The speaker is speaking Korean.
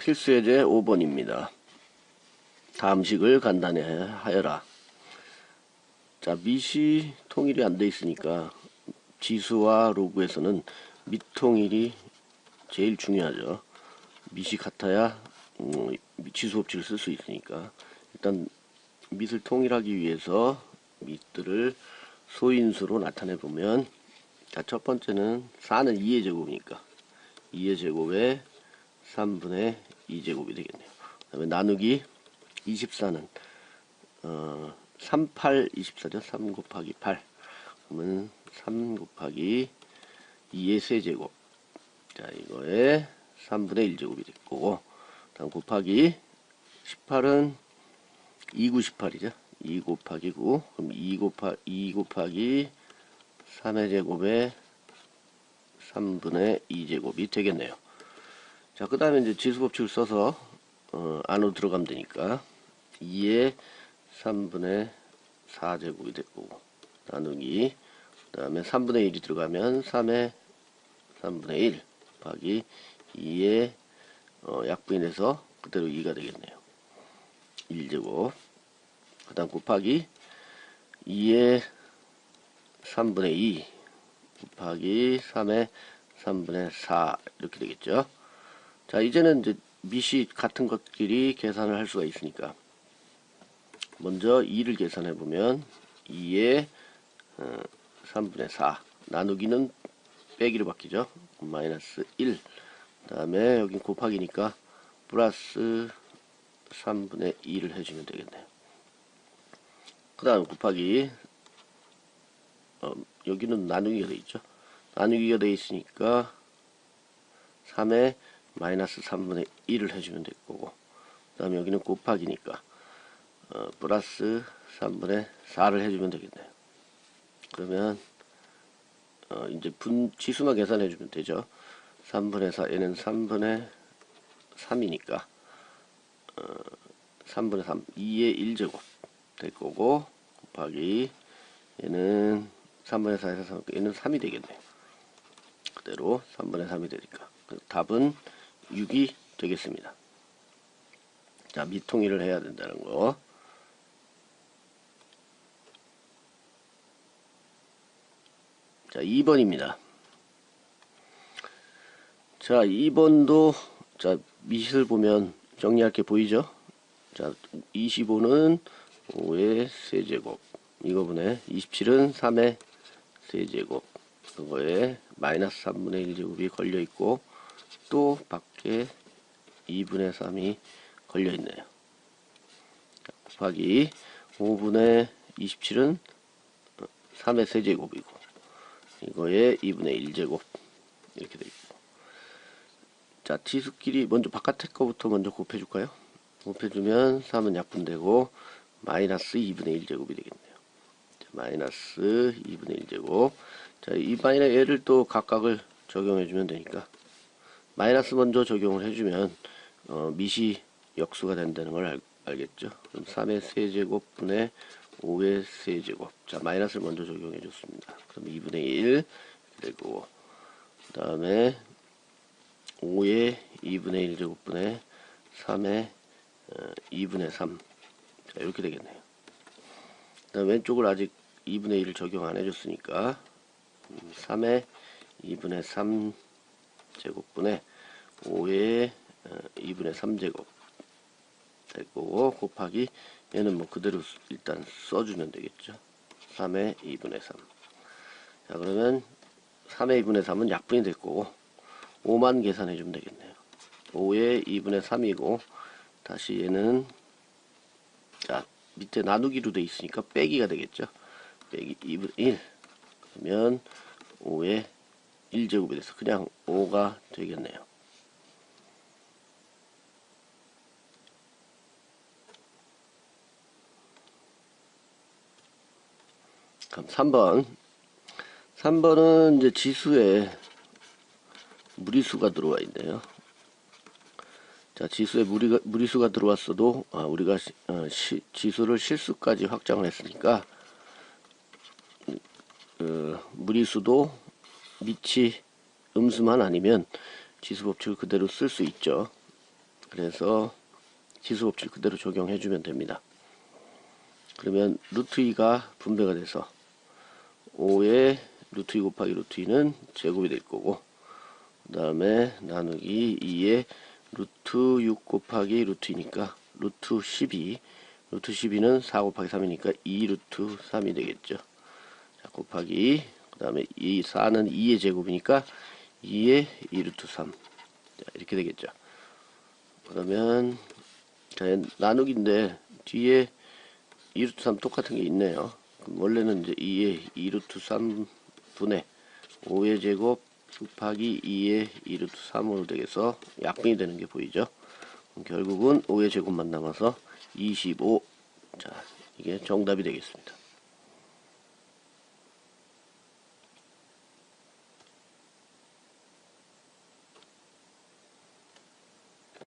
필수예제 5번입니다. 다음식을 간단히 하여라. 자, 밑이 통일이 안 돼 있으니까 지수와 로그에서는 밑 통일이 제일 중요하죠. 밑이 같아야 음, 지수 법칙을 쓸수 있으니까 일단 밑을 통일하기 위해서 밑들을 소인수로 나타내 보면 자, 첫 번째는 4는 2의 제곱이니까 2의 제곱에 3분의 2제곱이 되겠네요. 그 다음에 나누기 24는 어, 38, 24죠. 3 곱하기 8 그러면 3 곱하기 2의 세제곱 자 이거에 3분의 1제곱이 될 거고 다음 곱하기 18은 2 9 18이죠. 2 곱하기 9 그럼 2 곱하 2 곱하기 3의 제곱에 3분의 2제곱이 되겠네요. 자, 그 다음에 이제 지수법칙을 써서, 어, 안으로 들어가면 되니까, 2의 3분의 4제곱이 될 거고, 나누기, 그 다음에 3분의 1이 들어가면 3의 3분의 1 곱하기 2의 어, 약분해서 그대로 2가 되겠네요. 1제곱. 그 다음 곱하기 2의 3분의 2 곱하기 3의 3분의 4 이렇게 되겠죠. 자 이제는 이제 밑이 같은 것끼리 계산을 할 수가 있으니까 먼저 2를 계산해 보면 2의 어, 3분의 4 나누기는 빼기로 바뀌죠. 마이너스 1 다음에 여기 곱하기니까 플러스 3분의 2를 해주면 되겠네요. 그 다음 곱하기 어, 여기는 나누기가 돼 있죠. 나누기가 돼 있으니까 3에 마이너스 3분의 1을 해주면 될 거고 그 다음에 여기는 곱하기니까 어, 플러스 3분의 4를 해주면 되겠네요. 그러면 어, 이제 분 지수만 계산해 주면 되죠. 3분의 4 얘는 3분의 3이니까 어, 3분의 3 2의 1제곱 될 거고 곱하기 얘는 3분의 4에서 3, 얘는 3이 되겠네요. 그대로 3분의 3이 되니까. 답은 6이 되겠습니다. 자, 미통일을 해야 된다는 거. 자, 2번입니다. 자, 2번도, 자, 밑을 보면 정리할 게 보이죠? 자, 25는 5의 세제곱. 이거분에 27은 3의 세제곱. 그거에 마이너스 3분의 1제곱이 걸려 있고, 또 밖에 2분의 3이 걸려 있네요. 곱하기 5분의 27은 3의 세제곱이고, 이거에 2분의 1제곱. 이렇게 되어 있고. 자, 지수끼리 먼저 바깥에 거부터 먼저 곱해줄까요? 곱해주면 3은 약분되고, 마이너스 2분의 1제곱이 되겠네요. 자, 마이너스 2분의 1제곱. 자, 이 마이너스 얘를 또 각각을 적용해주면 되니까, 마이너스 먼저 적용을 해주면, 어, 밑이 역수가 된다는 걸 알, 알겠죠? 그럼 3의 세제곱 분의 5의 세제곱. 자, 마이너스를 먼저 적용해 줬습니다. 그럼 2분의 1 되고, 그 다음에 5의 2분의 1제곱분의 3의 어, 2분의 3. 자, 이렇게 되겠네요. 그 다음 왼쪽을 아직 2분의 1을 적용 안 해줬으니까, 3의 2분의 3 제곱분의 5의 2분의 3제곱 될 거고 곱하기 얘는 뭐 그대로 일단 써주면 되겠죠. 3의 2분의 3. 자 그러면 3의 2분의 3은 약분이 될 거고 5만 계산해 주면 되겠네요. 5의 2분의 3이고 다시 얘는 자 밑에 나누기로 돼 있으니까 빼기가 되겠죠. 빼기 2분의 1 그러면 5의 1제곱이 돼서 그냥 5가 되겠네요. 그럼 3번. 3번은 이제 지수에 무리수가 들어와 있네요. 자, 지수에 무리, 무리수가 들어왔어도, 아, 우리가 시, 어, 시, 지수를 실수까지 확장을 했으니까, 어, 무리수도 밑이 음수만 아니면 지수 법칙을 그대로 쓸 수 있죠. 그래서 지수 법칙 그대로 적용해 주면 됩니다. 그러면 루트 2가 분배가 돼서 5의 루트 2 곱하기 루트 2는 제곱이 될 거고 그 다음에 나누기 2의 루트 6 곱하기 루트 2니까 루트 12 루트 12는 4 곱하기 3이니까 2 루트 3이 되겠죠. 자, 곱하기 그 다음에 이 4는 2의 제곱이니까 2의 2 루트 3 자, 이렇게 되겠죠. 그러면 자, 나누기인데 뒤에 2 루트 3 똑같은 게 있네요. 원래는 이제 2의 2 루트 3분의 5의 제곱 곱하기 2의 2 루트 3으로 되겠어 약분이 되는 게 보이죠? 결국은 5의 제곱만 남아서 25. 자, 이게 정답이 되겠습니다.